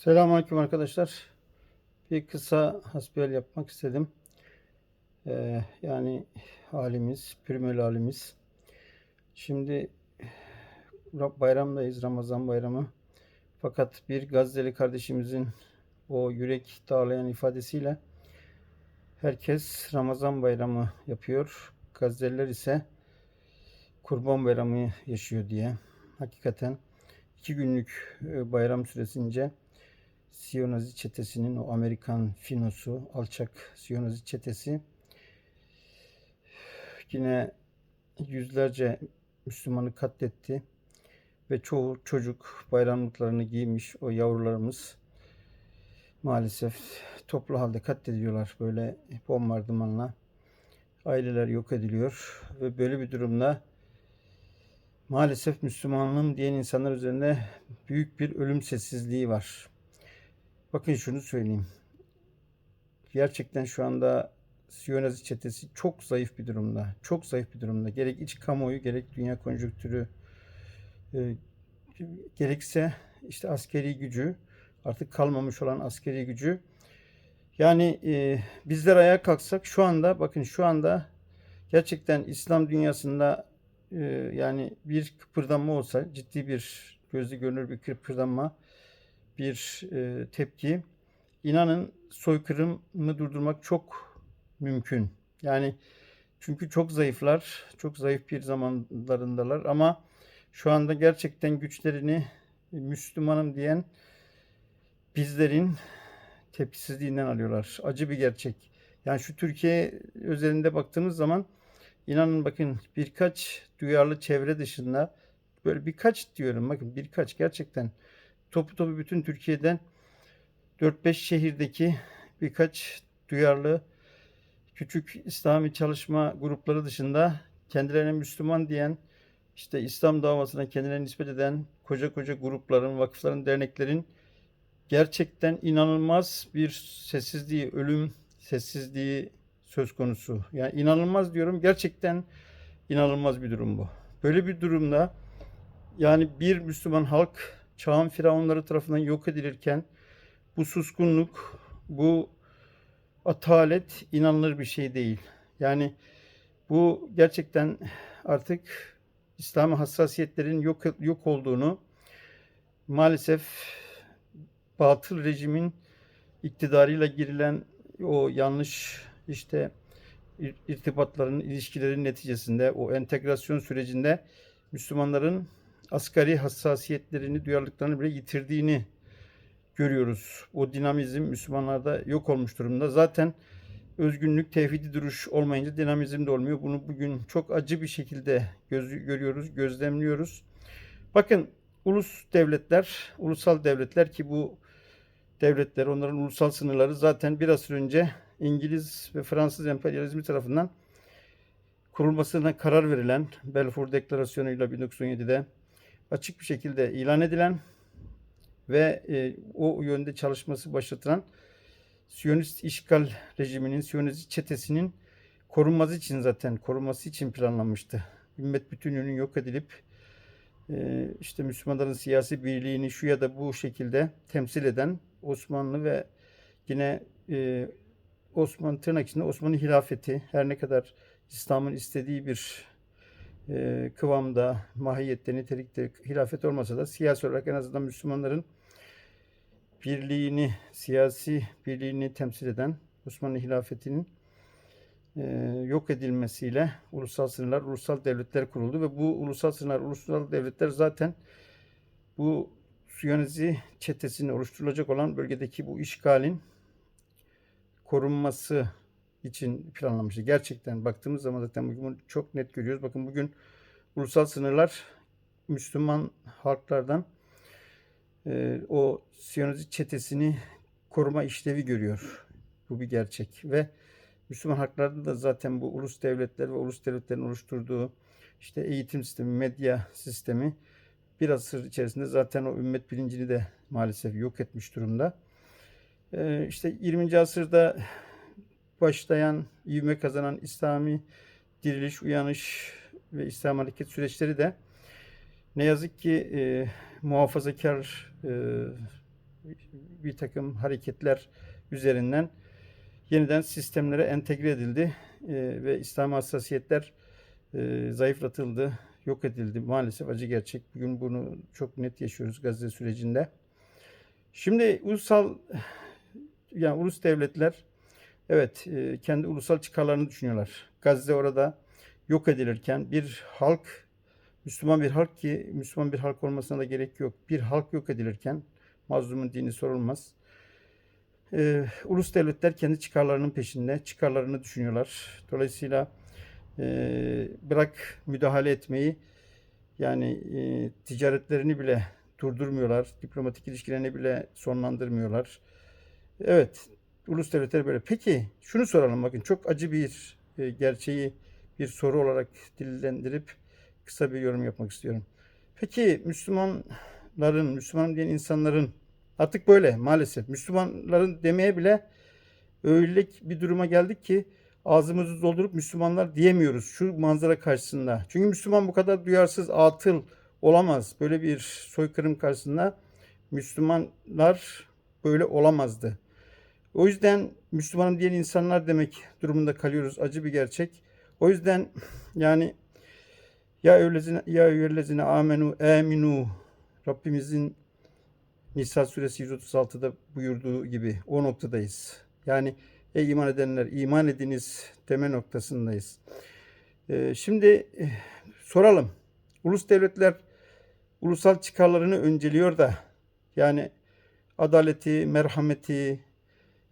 Selamünaleyküm arkadaşlar. Bir kısa hasbihal yapmak istedim. Ee, yani halimiz, primel halimiz. Şimdi Ra- bayramdayız, Ramazan bayramı. Fakat bir Gazze'li kardeşimizin o yürek dağlayan ifadesiyle herkes Ramazan bayramı yapıyor. Gazze'liler ise Kurban bayramı yaşıyor diye. Hakikaten iki günlük e, bayram süresince Siyonazi çetesinin o Amerikan finosu, alçak Siyonazi çetesi yine yüzlerce Müslümanı katletti ve çoğu çocuk bayramlıklarını giymiş o yavrularımız maalesef toplu halde katlediliyorlar böyle bombardımanla. Aileler yok ediliyor ve böyle bir durumda maalesef Müslümanlığım diyen insanlar üzerinde büyük bir ölüm sessizliği var. Bakın şunu söyleyeyim. Gerçekten şu anda Siyonazi çetesi çok zayıf bir durumda. Çok zayıf bir durumda. Gerek iç kamuoyu gerek dünya konjonktürü e, gerekse işte askeri gücü artık kalmamış olan askeri gücü yani e, bizler ayağa kalksak şu anda bakın şu anda gerçekten İslam dünyasında e, yani bir kıpırdanma olsa ciddi bir gözle görünür bir kıpırdanma bir e, tepki. İnanın soykırımı durdurmak çok mümkün. Yani çünkü çok zayıflar, çok zayıf bir zamanlarındalar ama şu anda gerçekten güçlerini Müslümanım diyen bizlerin tepkisizliğinden alıyorlar. Acı bir gerçek. Yani şu Türkiye özelinde baktığımız zaman inanın bakın birkaç duyarlı çevre dışında böyle birkaç diyorum bakın birkaç gerçekten topu topu bütün Türkiye'den 4-5 şehirdeki birkaç duyarlı küçük İslami çalışma grupları dışında kendilerine Müslüman diyen işte İslam davasına kendilerini nispet eden koca koca grupların, vakıfların, derneklerin gerçekten inanılmaz bir sessizliği, ölüm sessizliği söz konusu. Yani inanılmaz diyorum. Gerçekten inanılmaz bir durum bu. Böyle bir durumda yani bir Müslüman halk çağın firavunları tarafından yok edilirken bu suskunluk, bu atalet inanılır bir şey değil. Yani bu gerçekten artık İslam hassasiyetlerin yok yok olduğunu maalesef batıl rejimin iktidarıyla girilen o yanlış işte irtibatların, ilişkilerin neticesinde o entegrasyon sürecinde Müslümanların asgari hassasiyetlerini, duyarlılıklarını bile yitirdiğini görüyoruz. O dinamizm Müslümanlarda yok olmuş durumda. Zaten özgünlük, tevhidi duruş olmayınca dinamizm de olmuyor. Bunu bugün çok acı bir şekilde göz, görüyoruz, gözlemliyoruz. Bakın ulus devletler, ulusal devletler ki bu devletler, onların ulusal sınırları zaten bir asır önce İngiliz ve Fransız emperyalizmi tarafından kurulmasına karar verilen Balfour Deklarasyonu ile 1917'de açık bir şekilde ilan edilen ve e, o yönde çalışması başlatılan Siyonist işgal rejiminin, Siyonist çetesinin korunması için zaten korunması için planlanmıştı. Ümmet bütünlüğünün yok edilip e, işte Müslümanların siyasi birliğini şu ya da bu şekilde temsil eden Osmanlı ve yine e, Osmanlı tırnak içinde Osmanlı hilafeti her ne kadar İslam'ın istediği bir e, kıvamda, mahiyette, nitelikte hilafet olmasa da siyasi olarak en azından Müslümanların birliğini, siyasi birliğini temsil eden Osmanlı hilafetinin e, yok edilmesiyle ulusal sınırlar, ulusal devletler kuruldu ve bu ulusal sınırlar, ulusal devletler zaten bu Siyonizi çetesini oluşturulacak olan bölgedeki bu işgalin korunması için planlanmıştı. Gerçekten baktığımız zaman zaten bugün çok net görüyoruz. Bakın bugün ulusal sınırlar Müslüman halklardan e, o Siyonist çetesini koruma işlevi görüyor. Bu bir gerçek ve Müslüman halklarda da zaten bu ulus devletler ve ulus devletlerin oluşturduğu işte eğitim sistemi, medya sistemi bir asır içerisinde zaten o ümmet bilincini de maalesef yok etmiş durumda. Ee, işte 20. asırda başlayan, ivme kazanan İslami diriliş, uyanış ve İslam hareket süreçleri de ne yazık ki e, muhafazakar e, bir takım hareketler üzerinden yeniden sistemlere entegre edildi e, ve İslam hassasiyetler e, zayıflatıldı, yok edildi. Maalesef acı gerçek. Bugün bunu çok net yaşıyoruz Gazze sürecinde. Şimdi ulusal yani ulus devletler evet e, kendi ulusal çıkarlarını düşünüyorlar. Gazze orada yok edilirken bir halk Müslüman bir halk ki Müslüman bir halk olmasına da gerek yok. Bir halk yok edilirken mazlumun dini sorulmaz. Ee, ulus devletler kendi çıkarlarının peşinde, çıkarlarını düşünüyorlar. Dolayısıyla e, bırak müdahale etmeyi, yani e, ticaretlerini bile durdurmuyorlar, diplomatik ilişkilerini bile sonlandırmıyorlar. Evet, ulus devletler böyle. Peki şunu soralım bakın çok acı bir e, gerçeği bir soru olarak dillendirip kısa bir yorum yapmak istiyorum. Peki Müslümanların, Müslüman diyen insanların artık böyle maalesef Müslümanların demeye bile öyle bir duruma geldik ki ağzımızı doldurup Müslümanlar diyemiyoruz şu manzara karşısında. Çünkü Müslüman bu kadar duyarsız, atıl olamaz. Böyle bir soykırım karşısında Müslümanlar böyle olamazdı. O yüzden Müslümanım diyen insanlar demek durumunda kalıyoruz. Acı bir gerçek. O yüzden yani ya eyyühellezine ya eyyühellezine amenu aminu Rabbimizin Nisa suresi 136'da buyurduğu gibi o noktadayız. Yani ey iman edenler iman ediniz deme noktasındayız. Ee, şimdi eh, soralım. Ulus devletler ulusal çıkarlarını önceliyor da yani adaleti, merhameti,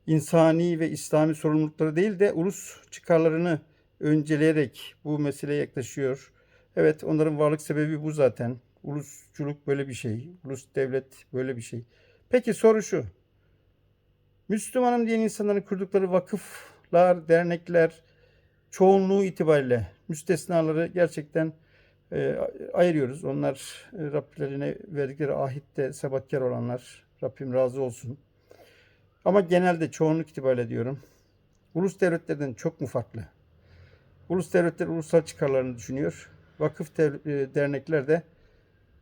insani ve İslami sorumlulukları değil de ulus çıkarlarını önceleyerek bu meseleye yaklaşıyor. Evet onların varlık sebebi bu zaten. Ulusçuluk böyle bir şey. Ulus devlet böyle bir şey. Peki soru şu. Müslümanım diyen insanların kurdukları vakıflar, dernekler çoğunluğu itibariyle müstesnaları gerçekten e, ayırıyoruz. Onlar e, Rablerine verdikleri ahitte sebatkar olanlar. Rabbim razı olsun. Ama genelde çoğunluk itibariyle diyorum. Ulus devletlerden çok mu farklı? Ulus devletler ulusal çıkarlarını düşünüyor. Vakıf e, dernekler de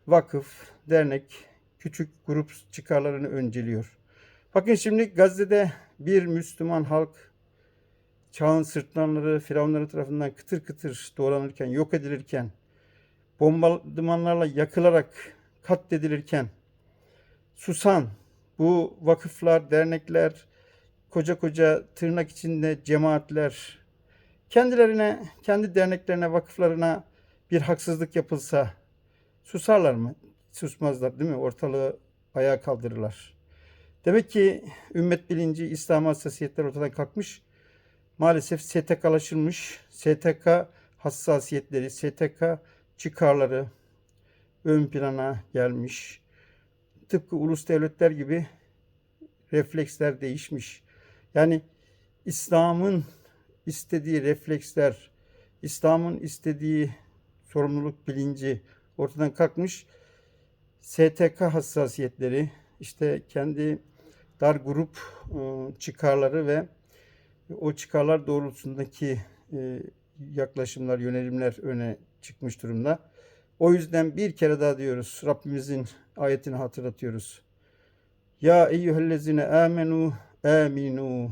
vakıf, dernek, küçük grup çıkarlarını önceliyor. Bakın şimdi Gazze'de bir Müslüman halk çağın sırtlanları, firavunları tarafından kıtır kıtır doğranırken, yok edilirken, bombardımanlarla yakılarak katledilirken, susan bu vakıflar, dernekler, koca koca tırnak içinde cemaatler, kendilerine, kendi derneklerine, vakıflarına bir haksızlık yapılsa susarlar mı? Susmazlar değil mi? Ortalığı ayağa kaldırırlar. Demek ki ümmet bilinci, İslam hassasiyetler ortadan kalkmış. Maalesef STK'laşılmış. STK hassasiyetleri, STK çıkarları ön plana gelmiş. Tıpkı ulus devletler gibi refleksler değişmiş. Yani İslam'ın istediği refleksler, İslam'ın istediği sorumluluk bilinci ortadan kalkmış. STK hassasiyetleri, işte kendi dar grup e, çıkarları ve o çıkarlar doğrultusundaki e, yaklaşımlar, yönelimler öne çıkmış durumda. O yüzden bir kere daha diyoruz, Rabbimizin ayetini hatırlatıyoruz. Ya eyyühellezine amenu aminu